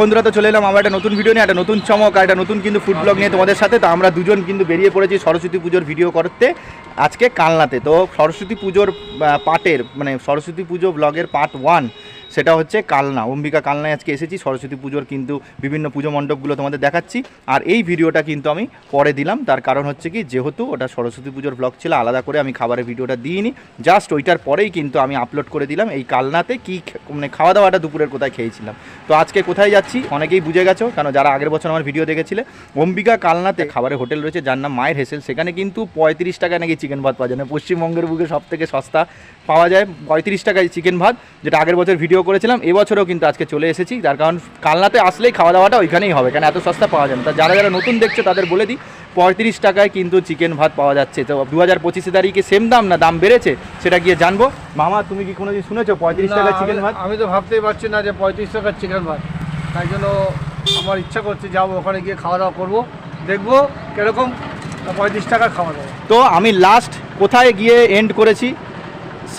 বন্ধুরা, তো চলে এলাম, আমার একটা নতুন ভিডিও নিয়ে, একটা নতুন চমক আর একটা নতুন কিন্তু ফুড ব্লগ নিয়ে তোমাদের সাথে। তো আমরা দুজন কিন্তু বেরিয়ে পড়েছি সরস্বতী পুজোর ভিডিও করতে আজকে কালনাতে। তো সরস্বতী পুজোর পার্টের মানে সরস্বতী পুজো ব্লগের পার্ট ওয়ান সেটা হচ্ছে কালনা, অম্বিকা কালনায় আজকে এসেছি, সরস্বতী পুজোর কিন্তু বিভিন্ন পুজো মণ্ডপগুলো তোমাদের দেখাচ্ছি। আর এই ভিডিওটা কিন্তু আমি পরে দিলাম, তার কারণ হচ্ছে কি, যেহেতু ওটা সরস্বতী পুজোর ব্লগ ছিল, আলাদা করে আমি খাবারের ভিডিওটা দিইনি জাস্ট ওইটার পরেই কিন্তু আমি আপলোড করে দিলাম এই কালনাতে কী মানে খাওয়া দাওয়াটা দুপুরের কোথায় খেয়েছিলাম। তো আজকে কোথায় যাচ্ছি অনেকেই বুঝে গেছো কারণ যারা আগের বছর আমার ভিডিও দেখেছিলে, অম্বিকা কালনাতে খাবারের হোটেল রয়েছে, যার নাম মায়ের হেসেল, সেখানে কিন্তু পঁয়ত্রিশ টাকায় নাকি চিকেন ভাত পাওয়া যায় না পশ্চিমবঙ্গের বুকে সব থেকে সস্তা পাওয়া যায়, পঁয়ত্রিশ টাকায় চিকেন ভাত, যেটা আগের বছর ভিডিও করেছিলাম এবছরও কিন্তু আজকে চলে এসেছি। তার কারণ কালনাতে আসলেই খাওয়া দাওয়াটা ওইখানেই হবে কেন এত সস্তা পাওয়া যায় না। তা যারা যারা নতুন দেখছ তাদের বলে দিই পঁয়ত্রিশ টাকায় কিন্তু চিকেন ভাত পাওয়া যাচ্ছে। তো দু হাজার পঁচিশে তারিখে সেম দাম না দাম বেড়েছে সেটা গিয়ে জানব। মামা তুমি কি কোনোদিন শুনেছো পঁয়ত্রিশ না, টাকায় চিকেন ভাত? আমি তো ভাবতেই পারছি না যে পঁয়ত্রিশ টাকার চিকেন ভাত। তাই জন্য আমার ইচ্ছা করছে যাব ওখানে গিয়ে খাওয়া দাওয়া করব দেখব কীরকম পঁয়ত্রিশ টাকার খাওয়া দাওয়া। তো আমি লাস্ট কোথায় গিয়ে এন্ড করেছি?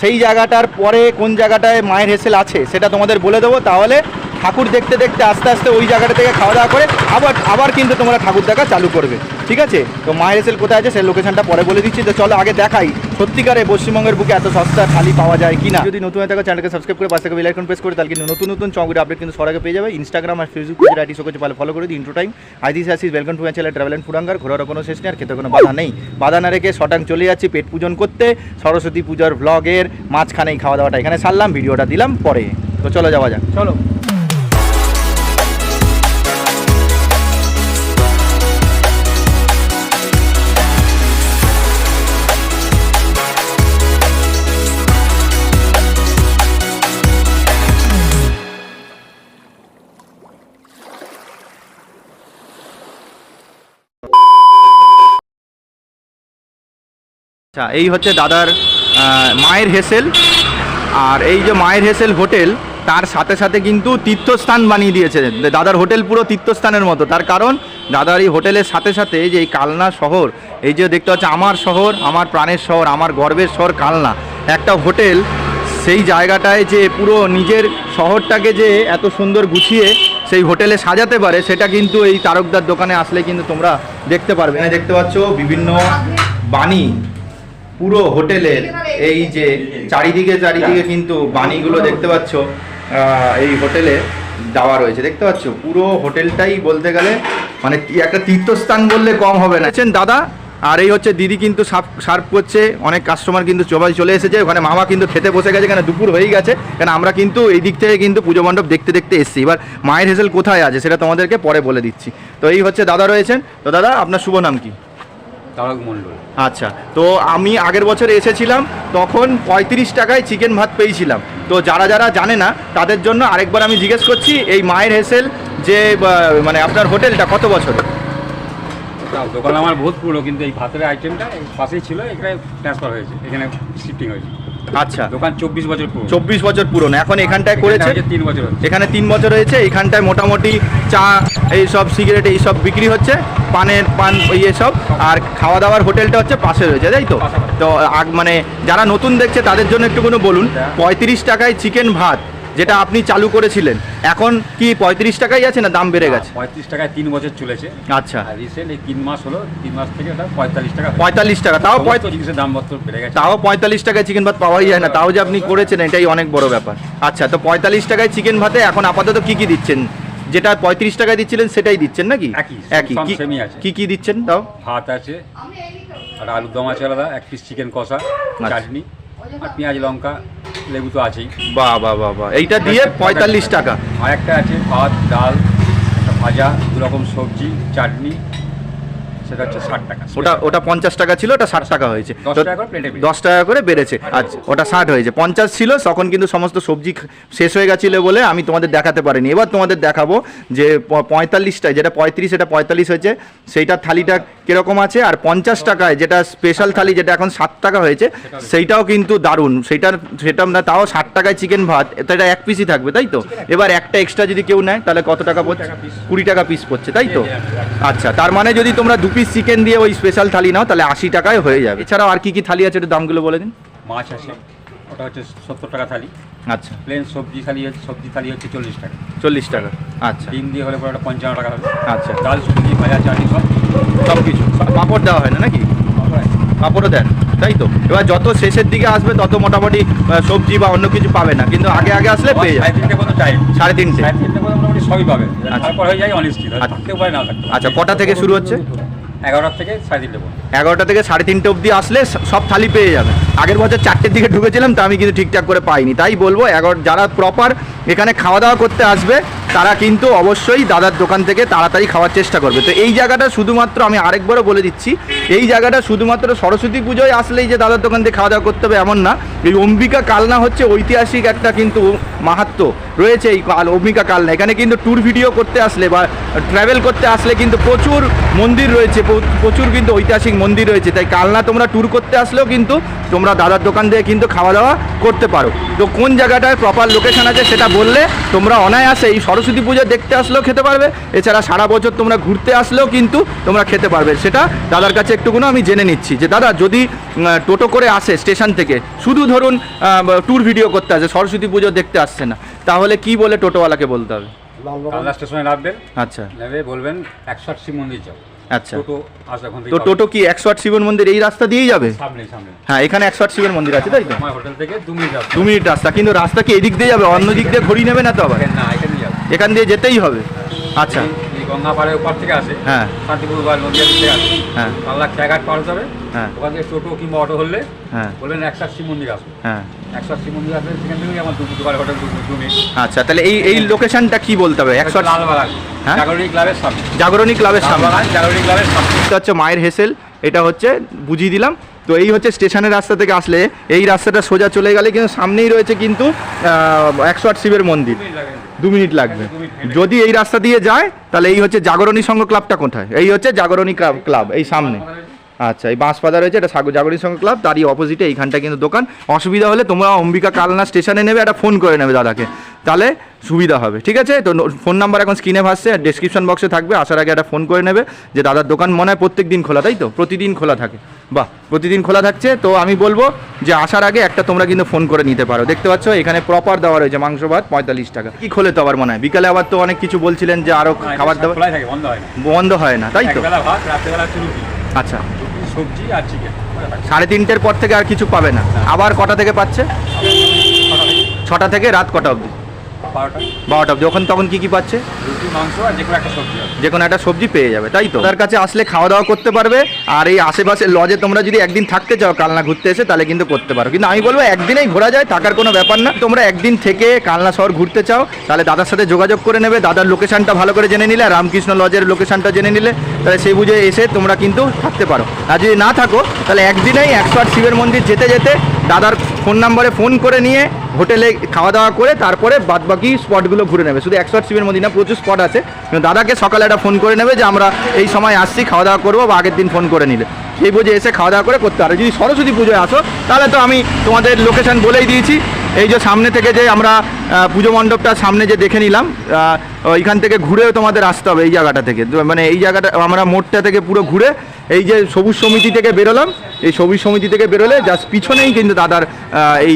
সেই জায়গাটার পরে কোন জায়গাটায় মায়ের হেসেল আছে সেটা তোমাদের বলে দেবো। তাহলে ঠাকুর দেখতে দেখতে আস্তে আস্তে ওই জায়গাটা থেকে খাওয়া দাওয়া করে আবার আবার কিন্তু তোমরা ঠাকুর দেখা চালু করবে। ঠিক আছে? তো মায়ের হেসেল কোথায় আছে? সেই লোকেশনটা পরে বলে দিচ্ছি। তো চলো আগে দেখাই। সত্যিকারে পশ্চিমবঙ্গের বুকে এত সস্তা থালি পাওয়া যায় কিনা? যদি নতুন থাকো চ্যানেলকে সাবস্ক্রাইব করে পাশে বেল প্রেস করে তাহলে কিন্তু নতুন নতুন চমকের আপডেট কিন্তু সরাগে পেয়ে যাবে। ইনস্টাগ্রাম আর ফেসবুক পেজের আইটি শোকে পালে ফলো করে দিই ইন্ট্রো টাইম আই দিস আসিস welcome to my channel travel and ফুডাঙ্গার ঘোরার কোনো শেষ নেই, আর খেতে কোনো বাধা নেই। বাধা না রেখে শটাং চলে যাচ্ছি পেট পূজন করতে। সরস্বতী পূজার ভ্লগের মাঝখানেই খাওয়া দাওয়াটা এখানে সারলাম, ভিডিওটা দিলাম পরে। তো চলো যাওয়া যাক। চলো। আচ্ছা এই হচ্ছে দাদার মায়ের হেসেল। আর এই যে মায়ের হেসেল হোটেল, তার সাথে সাথে কিন্তু তীর্থস্থান বানিয়ে দিয়েছে। দাদার হোটেল পুরো তীর্থস্থানের মতো। তার কারণ, দাদার এই হোটেলের সাথে সাথে যে এই কালনা শহর, এই যে দেখতে পাচ্ছি আমার শহর, আমার প্রাণের শহর, আমার গর্বের শহর কালনা। একটা হোটেল, সেই জায়গাটায় যে পুরো নিজের শহরটাকে যে এত সুন্দর গুছিয়ে সেই হোটেলে সাজাতে পারে, সেটা কিন্তু এই তারকদার দোকানে আসলে কিন্তু তোমরা দেখতে পারবে। দেখতে পাচ্ছ বিভিন্ন বাণী। পুরো হোটেলের এই যে চারিদিকে চারিদিকে কিন্তু বাণীগুলো দেখতে পাচ্ছ এই হোটেলে দেওয়া রয়েছে। দেখতে পাচ্ছ, পুরো হোটেলটাই বলতে গেলে মানে একটা তীর্থস্থান বললে কম হবে না। দাদা, আর এই হচ্ছে দিদি কিন্তু সার্ভ করছে। অনেক কাস্টমার কিন্তু সবাই চলে এসেছে। ওখানে মামা কিন্তু খেতে বসে গেছে, কেন দুপুর হয়েই গেছে। কেন আমরা কিন্তু এই দিক থেকে কিন্তু পুজো মণ্ডপ দেখতে দেখতে এসেছি। এবার মায়ের হেসেল কোথায় আছে, সেটা তোমাদেরকে পরে বলে দিচ্ছি। তো এই হচ্ছে দাদা রয়েছেন। তো দাদা, আপনার শুভ নাম কি? তারক মণ্ডল। আচ্ছা তো আমি আগের বছর এসেছিলাম তখন পঁয়ত্রিশ টাকায় চিকেন ভাত পেয়েছিলাম। তো যারা যারা জানে না তাদের জন্য আরেকবার আমি জিজ্ঞেস করছি এই মায়ের হেসেল যে মানে আপনার হোটেলটা কত বছর? দোকান আমার বহুত পুরো কিন্তু এই ভাতের আইটেমটা পাশেই ছিল এখানে ট্রান্সফার হয়েছে এখানে শিফটিং হয়েছে। আচ্ছা। দোকান চব্বিশ বছর পুরো চব্বিশ বছর পুরনো। এখন এখানটায় করেছে? তিন বছর এখানে তিন বছর হয়েছে এখানটায় মোটামুটি চা এই সব সিগারেট এই সব বিক্রি হচ্ছে পানের পান ইয়ে সব। আর খাওয়া দাওয়ার হোটেলটা হচ্ছে পাশে রয়েছে তাই তো? তো আগ- মানে যারা নতুন দেখছে তাদের জন্য একটু কোনো বলুন। পঁয়ত্রিশ টাকায় চিকেন ভাত যেটা আপনি চালু করেছিলেন। এখন কি পঁয়ত্রিশ টাকাই আছে না দাম বেড়ে গেছে? পঁয়ত্রিশ টাকায় তিন বছর চলেছে। আচ্ছা। রিসেন্ট এই তিন মাস হলো তিন মাস থেকে ওটা পঁয়তাল্লিশ টাকা পঁয়তাল্লিশ টাকা তাও সমস্ত পঁয়ত- জিনিসের দাম পত্র বেড়ে গেছে। তাও পঁয়তাল্লিশ টাকায় চিকেন ভাত পাওয়াই যায় না তাও যে আপনি করেছেন এটাই অনেক বড় ব্যাপার। আচ্ছা তো পঁয়তাল্লিশ টাকায় চিকেন ভাতে এখন আপাতত কি কি দিচ্ছেন? যেটা পঁয়ত্রিশ টাকায় দিচ্ছিলেন সেটাই দিচ্ছেন নাকি? একই। কি কি দিচ্ছেন তাও? ভাত আছে আর আলুর দম আছে আলাদা এক পিস চিকেন কষা আচ্ছা। চাটনি। আর পেঁয়াজ লঙ্কা লেবু তো আছেই। বাহ বাহ বাহ বাহ। এইটা দিয়ে পঁয়তাল্লিশ টাকা। আর একটা আছে ভাত ডাল একটা ভাজা দু রকম সবজি চাটনি সেটা হচ্ছে ষাট টাকা। ওটা ওটা পঞ্চাশ টাকা ছিল ওটা ষাট টাকা হয়েছে। দশ টাকা করে বেড়েছে আচ্ছা ওটা ষাট হয়েছে। পঞ্চাশ ছিল তখন কিন্তু সমস্ত সবজি শেষ হয়ে গেছিল বলে আমি তোমাদের দেখাতে পারিনি। এবার তোমাদের দেখাবো যে পঁয়তাল্লিশটায় যেটা পঁয়ত্রিশ এটা পঁয়তাল্লিশ হয়েছে সেইটার থালিটা কীরকম আছে আর পঞ্চাশ টাকায় যেটা স্পেশাল থালি যেটা এখন ষাট টাকা হয়েছে সেইটাও কিন্তু দারুণ। সেটার সেটা না তাও ষাট টাকায় চিকেন ভাত এটা এক পিসই থাকবে তাই তো? এবার একটা এক্সট্রা যদি কেউ নেয় তাহলে কত টাকা পড়ছে? কুড়ি টাকা পিস পড়ছে তাই তো? আচ্ছা তার মানে যদি তোমরা দু পিস চিকেন দিয়ে ওই স্পেশাল থালি নাও তাহলে আশি টাকায় হয়ে যাবে। এছাড়াও আর কি কি থালি আছে একটু দামগুলো বলে দিন? মাছ আছে ওটা হচ্ছে সত্তর টাকা থালি। আচ্ছা। প্লেন সবজি থালি হচ্ছে সবজি থালি হচ্ছে চল্লিশ টাকা। চল্লিশ টাকা আচ্ছা। ডিম দিয়ে হলে পরে ওটা পঞ্চান্ন টাকা হবে। আচ্ছা। ডাল সবজি ভাজা চাটনি সব। সব কিছু। পাঁপড় দেওয়া হয় না নাকি? পাঁপড়ও দেন তাই তো? এবার যত শেষের দিকে আসবে তত মোটামুটি সবজি বা অন্য কিছু পাবে না। কিন্তু আগে আগে আসলে পেয়ে যাবে। সাড়ে তিনটে সবই পাবে। আচ্ছা। তারপর হয়ে যায় অনিশ্চিত আচ্ছা। আচ্ছা কটা থেকে শুরু হচ্ছে? এগারোটা থেকে সাড়ে তিনটে অবধি আসলে সব থালি পেয়ে যাবে। আগের বছর চারটের দিকে ঢুকেছিলাম, তো আমি কিন্তু ঠিকঠাক করে পাইনি। তাই বলব, এগারো যারা প্রপার এখানে খাওয়া দাওয়া করতে আসবে, তারা কিন্তু অবশ্যই দাদার দোকান থেকে তাড়াতাড়ি খাওয়ার চেষ্টা করবে। তো এই জায়গাটা শুধুমাত্র আমি আরেকবারও বলে দিচ্ছি, এই জায়গাটা শুধুমাত্র সরস্বতী পুজোয় আসলেই যে দাদার দোকান থেকে খাওয়া দাওয়া করতে হবে এমন না। এই অম্বিকা কালনা হচ্ছে ঐতিহাসিক একটা কিন্তু মাহাত্ম রয়েছে এই কাল, অম্বিকা কালনা এখানে কিন্তু ট্যুর ভিডিও করতে আসলে বা ট্রাভেল করতে আসলে কিন্তু প্রচুর মন্দির রয়েছে প্রচুর কিন্তু ঐতিহাসিক মন্দির রয়েছে। তাই কালনা তোমরা ট্যুর করতে আসলেও কিন্তু তোমরা দাদার দোকান থেকে কিন্তু খাওয়া দাওয়া করতে পারো। তো কোন জায়গাটায় প্রপার লোকেশন আছে সেটা বললে তোমরা অনায়াসে এই সরস্বতী পুজো দেখতে আসলেও খেতে পারবে। এছাড়া সারা বছর তোমরা ঘুরতে আসলেও কিন্তু তোমরা খেতে পারবে। সেটা দাদার কাছে একটুকুনো আমি জেনে নিচ্ছি যে, দাদা যদি টোটো করে আসে স্টেশন থেকে, শুধু ধরুন ট্যুর ভিডিও করতে আসে, সরস্বতী পুজো দেখতে আসছে না। তাহলে কি বলে টোটোওয়ালাকে বলতে হবে? কালনা স্টেশনে নামবেন আচ্ছা। নেমে বলবেন একশো আট শিব মন্দির যাও। আচ্ছা। তো টোটো কি একশো আট শিবের মন্দির এই রাস্তা দিয়েই যাবে? সামনে সামনে হ্যাঁ এখানে একশো আট শিবের মন্দির আছে তাই তো? হোটেল থেকে দু মিনিট রাস্তা। কিন্তু রাস্তা কি এদিক দিয়ে যাবে? অন্য দিক দিয়ে ঘুরিয়ে নেবে না তো আবার? না এখানে যাবে এখান দিয়ে যেতেই হবে। আচ্ছা। এই- এই গঙ্গা পাড়ের উপর থেকে আসে হ্যাঁ। শান্তিপুর বা নদিয়া থেকে আসে। হ্যাঁ। কাল্লা খেয়াঘাট পার হতে হবে হ্যাঁ। ওখান থেকে টোটো কিংবা অটো ধরলে হ্যাঁ। বলবেন শিব মন্দির আসবে হ্যাঁ। একশো আট মন্দির আসবে সেখান থেকেই আমার দু দুবার হোটেল দু দু মিনিট আচ্ছা তাহলে এই এই লোকেশনটা কি বলতে হবে? একশো লালবাগান হ্যাঁ? জাগরণী ক্লাবের সামনে। জাগরণী ক্লাবের সামনে। লালবাগান জাগরণী ক্লাবের সামনে। এটা হচ্ছে মায়ের হেসেল এটা হচ্ছে বুঝিয়ে দিলাম। তো এই হচ্ছে স্টেশনের রাস্তা থেকে আসলে এই রাস্তাটা সোজা চলে গেলে কিন্তু সামনেই রয়েছে কিন্তু একশো আট শিবের মন্দির। দু মিনিট লাগবে। যদি এই রাস্তা দিয়ে যায়, তাহলে এই হচ্ছে জাগরণী সংঘ ক্লাবটা কোথায়? এই হচ্ছে জাগরণী ক্লাব এই সামনে। আচ্ছা এই বাঁশপাতা রয়েছে, এটা জাগরণী সংঘ ক্লাব, তারই অপোজিটে এইখানটা কিন্তু দোকান। অসুবিধা হলে তোমরা অম্বিকা কালনা স্টেশনে নেবে, একটা ফোন করে নেবে দাদাকে। তাহলে সুবিধা হবে ঠিক আছে? তো ফোন নাম্বার এখন স্ক্রিনে ভাসছে ডেসক্রিপশন বক্সে থাকবে। আসার আগে একটা ফোন করে নেবে যে দাদার দোকান মনে হয় প্রত্যেক দিন খোলা তাই তো? প্রতিদিন খোলা থাকে। বাহ প্রতিদিন খোলা থাকছে। তো আমি বলব যে আসার আগে একটা তোমরা কিন্তু ফোন করে নিতে পারো। দেখতে পাচ্ছ এখানে প্রপার দেওয়া রয়েছে মাংস ভাত পঁয়তাল্লিশ টাকা। কি খোলে তো আবার মনে হয়? বিকালে আবার তো অনেক কিছু বলছিলেন যে আরও খাবার দাবার বন্ধ হয় না। তাই তো? আচ্ছা। সবজি আর চিকেন সাড়ে তিনটের পর থেকে আর কিছু পাবে না। আবার কটা থেকে পাচ্ছে? ছটা থেকে রাত কটা অবধি? বারোটা। বারোটা অবধি। ওখানে তখন কি কি পাচ্ছে? রুটি মাংস আর যে কোনো একটা সবজি হবে। যে কোনো একটা সবজি পেয়ে যাবে তাই তো? তার কাছে আসলে খাওয়া দাওয়া করতে পারবে আর এই আশেপাশের লজে তোমরা যদি একদিন থাকতে চাও কালনা ঘুরতে এসে তাহলে কিন্তু করতে পারো। কিন্তু আমি বলব একদিনেই ঘোরা যায় থাকার কোনো ব্যাপার না। তোমরা একদিন থেকে কালনা শহর ঘুরতে চাও তাহলে দাদার সাথে যোগাযোগ করে নেবে। দাদার লোকেশনটা ভালো করে জেনে নিলে আর রামকৃষ্ণ লজের লোকেশনটা জেনে নিলে তাহলে সেই বুঝে এসে তোমরা কিন্তু থাকতে পারো। আর যদি না থাকো তাহলে একদিনেই একশো আট শিবের মন্দির যেতে যেতে দাদার ফোন নাম্বারে ফোন করে নিয়ে হোটেলে খাওয়া দাওয়া করে তারপরে বাদবাকি স্পটগুলো ঘুরে নেবে। শুধু একশো আট শিবের মন্দির না, প্রচুর স্পট আছে। দাদাকে সকালে একটা ফোন করে নেবে যে, আমরা এই সময় আসছি, খাওয়া দাওয়া করব বা আগের দিন ফোন করে নিলে। সেই বুঝে এসে খাওয়া দাওয়া করে করতে পারো যদি সরস্বতী পুজোয় আসো, তাহলে তো আমি তোমাদের লোকেশন বলেই দিয়েছি। এই যে সামনে থেকে যে আমরা পুজো মণ্ডপটার সামনে যে দেখে নিলাম ওইখান থেকে ঘুরেও তোমাদের আসতে হবে এই জায়গাটা থেকে। মানে এই জায়গাটা, আমরা মোড়টা থেকে পুরো ঘুরে এই যে সবুজ সমিতি থেকে বেরোলাম, এই সবুজ সমিতি থেকে বেরোলে জাস্ট পিছনেই কিন্তু দাদার এই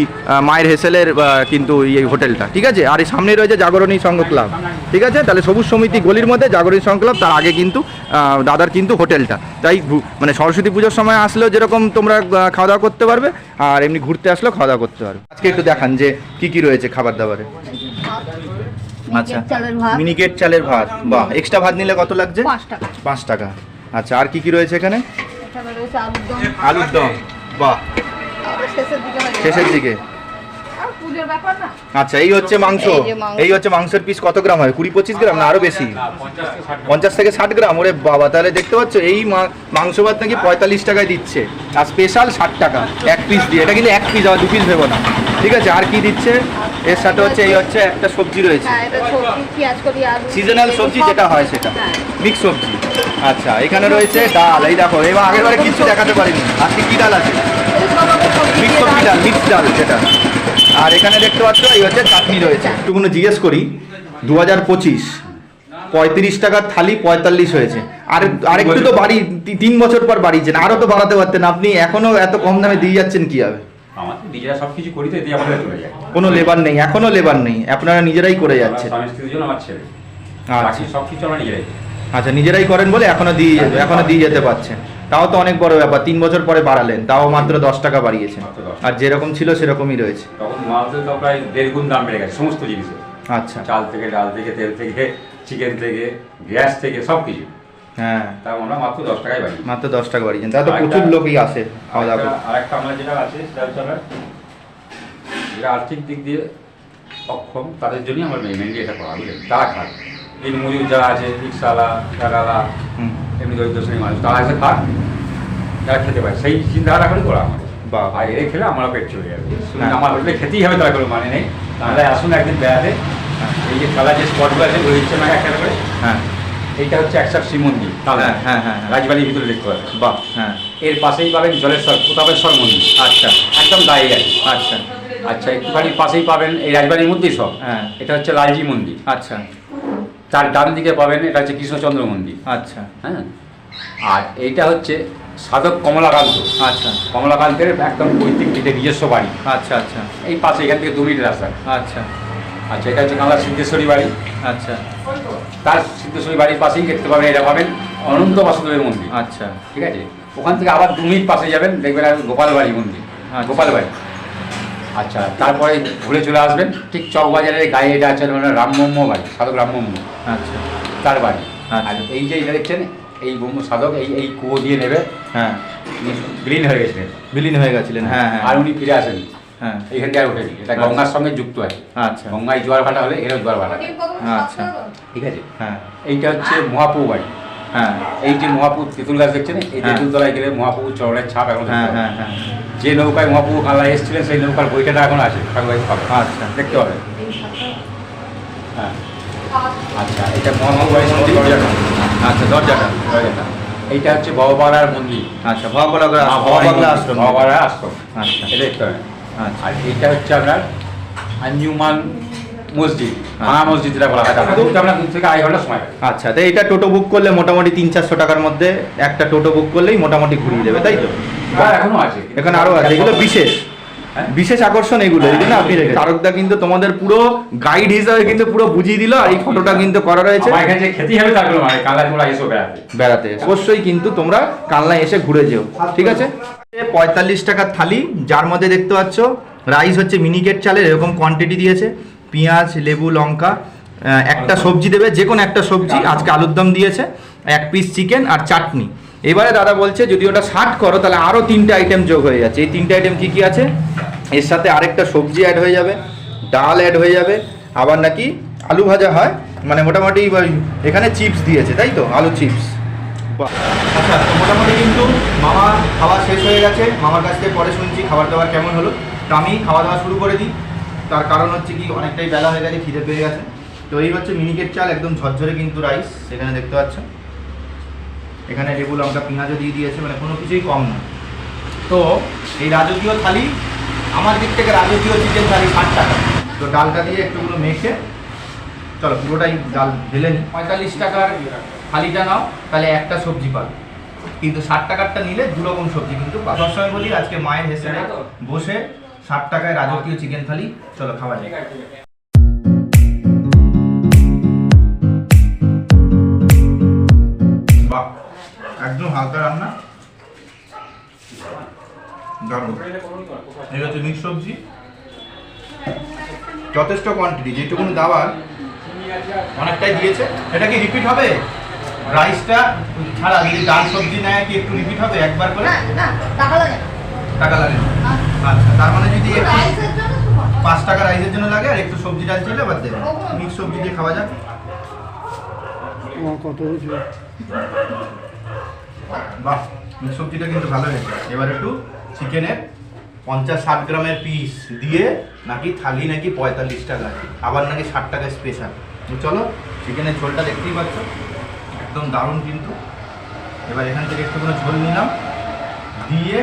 মায়ের হেসেলের কিন্তু এই হোটেলটা, ঠিক আছে? আর এই সামনে রয়েছে জাগরণী সংঘ ক্লাব, ঠিক আছে? তাহলে সবুজ সমিতি গলির মধ্যে জাগরণী সংঘ ক্লাব, তার আগে কিন্তু দাদার কিন্তু হোটেলটা। তাই মানে সরস্বতী পুজোর সময় আসলেও যেরকম তোমরা খাওয়া দাওয়া করতে পারবে, আর এমনি ঘুরতে আসলেও খাওয়া দাওয়া করতে পারবে। আজকে একটু দেখান যে কি কি রয়েছে খাবার দাবারে। আচ্ছা। মিনিকেট চালের ভাত। বাহ এক্সট্রা ভাত নিলে কত লাগছে? পাঁচ টাকা। আচ্ছা আর কি কি রয়েছে এখানে? আলুর দম। বাহ। শেষের দিকে। আচ্ছা এই হচ্ছে মাংস। এই যে মাংস। এই হচ্ছে মাংসের পিস কত গ্রাম হয়? কুড়ি পঁচিশ গ্রাম না আরও বেশি? পঞ্চাশ থেকে ষাট গ্রাম। ওরে বাবা তাহলে দেখতে পাচ্ছ এই মা- মাংস ভাত নাকি পঁয়তাল্লিশ টাকায় দিচ্ছে। আর স্পেশাল ষাট টাকা এক পিস দিয়ে। এটা কিন্তু এক পিস হয় দু পিস ভেবো না। ঠিক আছে আর কি দিচ্ছে? এর সাথে হচ্ছে এই হচ্ছে একটা সবজি রয়েছে। হ্যাঁ সিজনাল সবজি যেটা হয় সেটা। হ্যাঁ। মিক্স সবজি। আচ্ছা এখানে রয়েছে ডাল। এই দেখো এবার আগের বারে কিছু দেখাতে পারিনি। আজকে কি ডাল আছে? মিক্স সবজি ডাল। মিক্স ডাল সেটা। আর এখানে দেখতে পাচ্ছ এই হচ্ছে চাটনি রয়েছে। একটুকুনো জিজ্ঞেস করি দু হাজার পঁচিশ পঁয়ত্রিশ টাকার থালি পঁয়তাল্লিশ হয়েছে। আর আরেকটু তো বাড়ি তিন বছর পর বাড়িয়েছেন আরও তো বাড়াতে পারতেন আপনি এখনও এত কম দামে দিয়ে যাচ্ছেন কি হবে আমাদের নিজেরা সব কিছু করি তো এতে আমাদের চলে যায়। কোনো লেবার নেই এখনও লেবার নেই আপনারা নিজেরাই করে যাচ্ছেন। আচ্ছা। নিজেরাই আচ্ছা নিজেরাই করেন বলে এখনও দিয়ে যেতে এখনও দিয়ে যেতে পারছেন। তাও তো অনেক বড় ব্যাপার তিন বছর পরে বাড়ালেন তাও মাত্র দশ টাকা বাড়িয়েছেন। আর যেরকম ছিল সেরকমই রয়েছে। তখন তো প্রায় দেড় গুণ দাম বেড়ে গেছে সমস্ত জিনিসের আচ্ছা। চাল থেকে ডাল থেকে তেল থেকে চিকেন থেকে গ্যাস থেকে সব কিছু। হ্যাঁ। তাও আমরা মাত্র দশ টাকায় বাড়ি মাত্র দশ টাকা বাড়িয়েছেন তা তো প্রচুর লোকই আসে খাওয়া দাওয়া আমরা যেটা আছে সেটা হচ্ছে যেটা আর্থিক দিক দিয়ে অক্ষম তাদের জন্যই আমরা মেনলি এটা করা বুঝলেন? তারা খায় দিন মজুর যারা আছে টাকাওয়ালা হুম। এমনি দরিদ্র শ্রেণির মানুষ তারা এসে খাক যারা খেতে পারে সেই চিন্তাধারা করে করা আমাদের বাহ। আর এর খেলে আমরা পেট চলে যাবে। হ্যাঁ। আমার হোটেলে খেতেই হবে তার কোনো মানে নেই। তাহলে আসুন একদিন বেড়াতে। এই যে খেলা যে স্পটগুলো আছে ওই ইচ্ছে না একটা করে। হ্যাঁ। এইটা হচ্ছে একশো শিব মন্দির তাহলে। হ্যাঁ, হ্যাঁ, হ্যাঁ, হ্যাঁ। রাজবাড়ির ভিতরে দেখতে পাবেন। বাহ হ্যাঁ। এর পাশেই পাবেন জলেশ্বর প্রতাপেশ্বর মন্দির। আচ্ছা। একদম দাঁড়িয়ে আছে। আচ্ছা। আচ্ছা একটুখানি পাশেই পাবেন এই রাজবাড়ির মধ্যেই সব। হ্যাঁ। এটা হচ্ছে লালজি মন্দির। আচ্ছা। তার ডান দিকে পাবেন এটা হচ্ছে কৃষ্ণচন্দ্র মন্দির। আচ্ছা। হ্যাঁ? আর এইটা হচ্ছে সাধক কমলাকান্ত। আচ্ছা। কমলাকান্তের একদম পৈতৃক দিকে নিজস্ব বাড়ি। আচ্ছা আচ্ছা। এই পাশে এখান থেকে দু মিনিট রাস্তা। আচ্ছা। আচ্ছা এটা হচ্ছে কামলা সিদ্ধেশ্বরী বাড়ি। আচ্ছা। তার সিদ্ধেশ্বরী বাড়ির পাশেই দেখতে পাবেন এটা পাবেন অনন্ত বাসুদেবের মন্দির। আচ্ছা। ঠিক আছে? ওখান থেকে আবার দু মিনিট পাশে যাবেন দেখবেন গোপাল বাড়ি মন্দির। হ্যাঁ গোপাল বাড়ি। আচ্ছা তারপরে ঘুরে চলে আসবেন। ঠিক চকবাজারের গায়ে এটা আছে মানে রামব্রহ্ম বাড়ি সাধক রামব্রহ্ম আচ্ছা। তার বাড়ি। আচ্ছা। আর এই যে এটা দেখছেন এই ব্রহ্ম সাধক এই এই কুয়ো দিয়ে নেবে। হ্যাঁ। বিলীন হয়ে গেছিলেন। বিলীন হয়ে গেছিলেন হ্যাঁ হ্যাঁ। আর উনি ফিরে আসেন হ্যাঁ। এইখান থেকে আর ওঠেনি এটা গঙ্গার সঙ্গে যুক্ত আছে আচ্ছা। গঙ্গায় জোয়ার ভাটা হলে এরও জোয়ার ভাটা। আচ্ছা। ঠিক আছে? হ্যাঁ। এইটা হচ্ছে মহাপু বাড়ি। হ্যাঁ এই যে মহাপু তেঁতুল গাছ দেখছেন? এই হ্যাঁ। তেঁতুল তলায় গেলে মহাপু চরণের ছাপ এখন হ্যাঁ হ্যাঁ হ্যাঁ। যে নৌকায় মহাপু কালায় এসেছিলেন সেই নৌকার বইটা এখন আছে পাবে আচ্ছা। দেখতে হবে। হ্যাঁ। আচ্ছা। এটা দরজাটা। আচ্ছা দরজাটা দরজাটা। এইটা হচ্ছে ভবপাড়ার মন্দির। আচ্ছা মা ভবাগলা আশ্রম। ভবপাড়া আশ্রম। আচ্ছা। এটা দেখতে হবে। আচ্ছা। আর এইটা হচ্ছে আপনার আঞ্জুমান মসজিদ আচ্ছা। ভাঙা মসজিদ যেটা বলা হয় থেকে আড়াই ঘণ্টা সময় আচ্ছা তো এটা টোটো বুক করলে মোটামুটি তিন চারশো টাকার মধ্যে একটা টোটো বুক করলেই মোটামুটি ঘুরিয়ে দেবে তাই তো? এখনও আছে। এখানে আরও আছে এগুলো বিশেষ। হ্যাঁ? বিশেষ আকর্ষণ এগুলো এই জন্য আপনি রেখে তারকদা কিন্তু তোমাদের পুরো গাইড হিসাবে কিন্তু পুরো বুঝিয়ে দিল আর এই ফটোটা কিন্তু করা রয়েছে। আমার খেতেই হবে মানে এসো বেড়াতে। বেড়াতে অবশ্যই কিন্তু তোমরা কালনায় এসে ঘুরে যেও ঠিক আছে? পঁয়তাল্লিশ টাকার থালি যার মধ্যে দেখতে পাচ্ছ রাইস হচ্ছে মিনিকেট চালের এরকম কোয়ান্টিটি দিয়েছে। পেঁয়াজ লেবু লঙ্কা একটা সবজি দেবে যে কোনো একটা সবজি আজকে আলুর দম দিয়েছে এক পিস চিকেন আর চাটনি। এবারে দাদা বলছে যদি ওটা ষাট করো তাহলে আরও তিনটে আইটেম যোগ হয়ে যাচ্ছে। এই তিনটে আইটেম কি কি আছে? এর সাথে আরেকটা সবজি অ্যাড হয়ে যাবে ডাল অ্যাড হয়ে যাবে আবার নাকি আলু ভাজা হয় মানে মোটামুটি এখানে চিপস দিয়েছে তাই তো? আলু চিপস আচ্ছা মোটামুটি কিন্তু মামা খাওয়া শেষ হয়ে গেছে। মামার কাছ থেকে পরে শুনছি খাবার দাবার কেমন হলো? তো আমি খাওয়া দাওয়া শুরু করে দিই। তার কারণ হচ্ছে কি অনেকটাই বেলা হয়ে গেছে খিদে পেয়ে গেছে। তো এই হচ্ছে মিনিকেট চাল একদম ঝরঝরে কিন্তু রাইস সেখানে দেখতে পাচ্ছ এখানে লেবু লঙ্কা পেঁয়াজও দিয়ে দিয়েছে মানে কোনো কিছুই কম না। তো এই রাজকীয় থালি আমার দিক থেকে রাজকীয় চিকেন থালি ষাট টাকা। তো ডালটা দিয়ে একটুগুলো মেখে চলো পুরোটাই ডাল ঢেলে নিই পঁয়তাল্লিশ টাকার থালিটা নাও তাহলে একটা সবজি পাবে। কিন্তু ষাট টাকারটা নিলে দু রকম সবজি কিন্তু পাবে। সবসময় বলি আজকে মায়ের হেসেলে বসে ষাট টাকায় রাজকীয় চিকেন থালি। চলো খাওয়া যায় বাহ একদম হালকা রান্না। দারুণ। এই হচ্ছে মিক্স সবজি। যথেষ্ট কোয়ান্টিটি যেটুকুন দাবার অনেকটাই দিয়েছে। এটা কি রিপিট হবে? রাইসটা ছাড়া যদি ডাল সবজি নেয় কি একটু রিপিট হবে একবার করে? টাকা লাগে টাকা লাগে। আচ্ছা তার মানে যদি একটু। পাঁচ টাকা রাইসের জন্য লাগে আর একটু সবজি ডাল চাইলে বাদ দেবে মিক্স সবজি দিয়ে খাওয়া যাক। কত বাহ মিক্স সবজিটা কিন্তু ভালো হয়েছে। এবার একটু চিকেনের পঞ্চাশ ষাট গ্রামের পিস দিয়ে নাকি থালি নাকি পঁয়তাল্লিশ টাকা আবার নাকি ষাট টাকা স্পেশাল তো চলো চিকেনের ঝোলটা দেখতেই পাচ্ছ। একদম দারুণ কিন্তু। এবার এখান থেকে একটুখানি ঝোল নিলাম। দিয়ে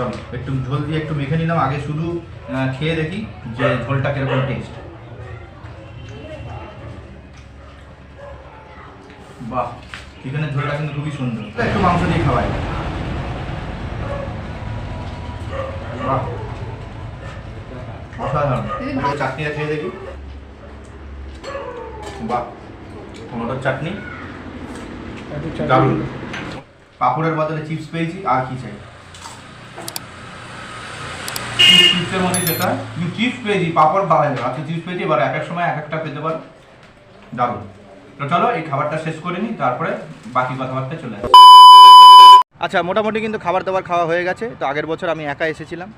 চল একটু ঝোল দিয়ে একটু মেখে নিলাম। আগে শুধু খেয়ে দেখি যে ঝোলটা কীরকম টেস্ট বাহ এখানে ঝোলটা কিন্তু খুবই সুন্দর। একটু মাংস দিয়ে খাওয়াই। চাটনিটা খেয়ে চাটনি পাপড়ের বদলে চিপস পেয়েছি আর কি চাই? চিপসের মধ্যে যেটা, তুমি চিপস পেয়েছি পাঁপড় খাওয়া যাবে আচ্ছা চিপস পেয়েছি এবার এক এক সময় এক একটা পেতে পারো। দারুণ। তো চলো, এই খাবারটা শেষ করে নিই, তারপরে বাকি কথাবার্তা চলে আসবে আচ্ছা মোটামুটি কিন্তু খাবার দাবার খাওয়া হয়ে গেছে। তো আগের বছর আমি একা এসেছিলাম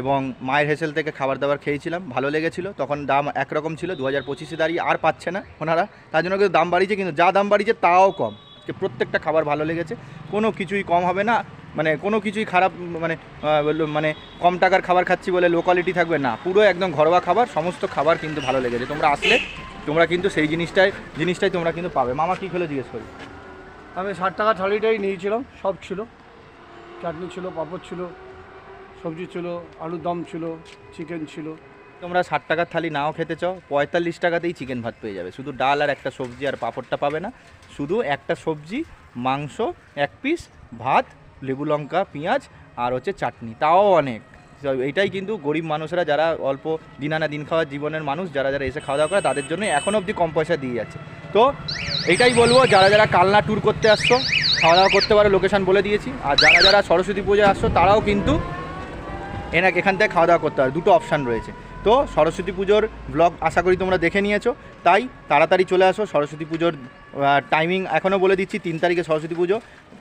এবং মায়ের হেসেল থেকে খাবার দাবার খেয়েছিলাম। ভালো লেগেছিল। তখন দাম একরকম ছিল দু হাজার পঁচিশে দাঁড়িয়ে আর পাচ্ছে না ওনারা। তার জন্য কিন্তু দাম বাড়িয়েছে, কিন্তু যা দাম বাড়িয়েছে, তাও কম। প্রত্যেকটা খাবার ভালো লেগেছে। কোনো কিছুই কম হবে না। মানে কোনো কিছুই খারাপ মানে মানে কম টাকার খাবার খাচ্ছি বলে লো কোয়ালিটি থাকবে না। পুরো একদম ঘরোয়া খাবার সমস্ত খাবার কিন্তু ভালো লেগেছে। তোমরা আসলে তোমরা কিন্তু সেই জিনিসটাই জিনিসটাই তোমরা কিন্তু পাবে। মামা কী খেলো জিজ্ঞেস করি? আমি ষাট টাকা থালিটাই নিয়েছিলাম সব ছিল। চাটনি ছিল পাঁপড় ছিল সবজি ছিল আলুর দম ছিল চিকেন ছিল। তোমরা ষাট টাকার থালি নাও খেতে চাও পঁয়তাল্লিশ টাকাতেই চিকেন ভাত পেয়ে যাবে। শুধু ডাল আর একটা সবজি আর পাঁপড়টা পাবে না। শুধু একটা সবজি মাংস এক পিস ভাত লেবু লঙ্কা, পেঁয়াজ আর হচ্ছে চাটনি। তাও অনেক। তো এইটাই কিন্তু গরিব মানুষরা যারা অল্প দিন আনা দিন খাওয়া জীবনের মানুষ, যারা যারা এসে খাওয়া দাওয়া করে, তাদের জন্য এখন অবধি কম পয়সা দিয়ে যাচ্ছে। তো, এটাই বলব, যারা যারা কালনা ট্যুর করতে আসছো, খাওয়া দাওয়া করতে পারো লোকেশন বলে দিয়েছি। আর যারা যারা সরস্বতী পুজোয় আসছো, তারাও কিন্তু এনাকে এখান থেকে খাওয়া দাওয়া করতে হবে দুটো অপশান রয়েছে। তো, সরস্বতী পুজোর ব্লগ আশা করি তোমরা দেখে নিয়েছো। তাই তাড়াতাড়ি চলে আসো, সরস্বতী পুজোর টাইমিং এখনও বলে দিচ্ছি, তিন তারিখে সরস্বতী পুজো।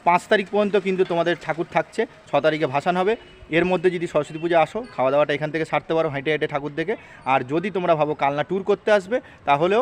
পাঁচ তারিখ পর্যন্ত কিন্তু তোমাদের ঠাকুর থাকছে, ছ তারিখে ভাসান হবে। এর মধ্যে যদি সরস্বতী পুজো আসো, খাওয়া দাওয়াটা এখান থেকে সারতে পারো হেঁটে হেঁটে ঠাকুর দেখে। আর যদি তোমরা ভাবো কালনা ট্যুর করতে আসবে, তাহলেও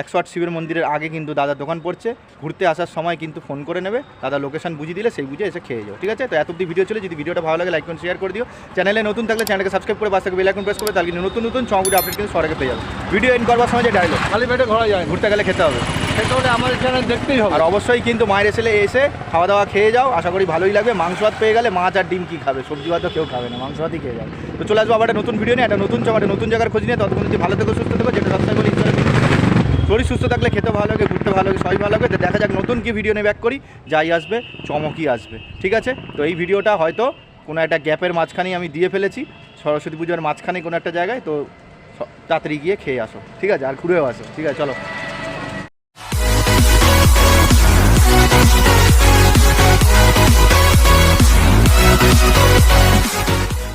একশো আট শিবের মন্দিরের আগে কিন্তু দাদার দোকান পড়ছে। ঘুরতে আসার সময় কিন্তু ফোন করে নেবে। দাদা লোকেশন বুঝিয়ে দিলে সেই বুঝে এসে খেয়ে যাও ঠিক আছে? তো এত অব্দি ভিডিও চলে যদি ভিডিওটা ভালো লাগে লাইক করুন শেয়ার করে দিও। চ্যানেলে নতুন থাকলে চ্যানেলকে সাবস্ক্রাইব করে বাসটাকে বেল আইকন প্রেস করবে তাহলে নতুন নতুন চমকুটি আপডেট কিন্তু সরাকে পেয়ে যাবে। ভিডিও এন্ড করবার সময় যে ডায়লগ খালি পেটে ঘোরা যায় ঘুরতে গেলে খেতে হবে। সেটা হলে আমাদের চ্যানেল দেখতেই হবে। আর অবশ্যই কিন্তু মায়ের এসে এসে খাওয়া দাওয়া খেয়ে যাও। আশা করি ভালোই লাগবে। মাংস ভাত পেয়ে গেলে মাছ আর ডিম কি খাবে? সবজি ভাত কেউ খাবে না মাংস ভাতই খেয়ে যাবে। তো চলে আসব আবার একটা নতুন ভিডিও নিয়ে। একটা নতুন চম একটা নতুন জায়গার খোঁজ নিয়ে। ততক্ষণ যদি ভালো থেকো সুস্থ থেকো। যেটা সবসময় বলি কৃপা। শরীর সুস্থ থাকলে খেতে ভালো লাগে, ঘুরতে ভালো লাগে, সবাই ভালো লাগে। দেখা যাক নতুন কি ভিডিও নিয়ে ব্যাক করি, যাই আসবে, চমকই আসবে, ঠিক আছে? তো এই ভিডিওটা হয়তো কোনো একটা গ্যাপের মাঝখানেই আমি দিয়ে ফেলেছি, সরস্বতী পুজোর মাঝখানে কোনো একটা জায়গায়, তো তাড়াতাড়ি গিয়ে খেয়ে আসো, ঠিক আছে? আর ঘুরেও আসো, ঠিক আছে? চলো।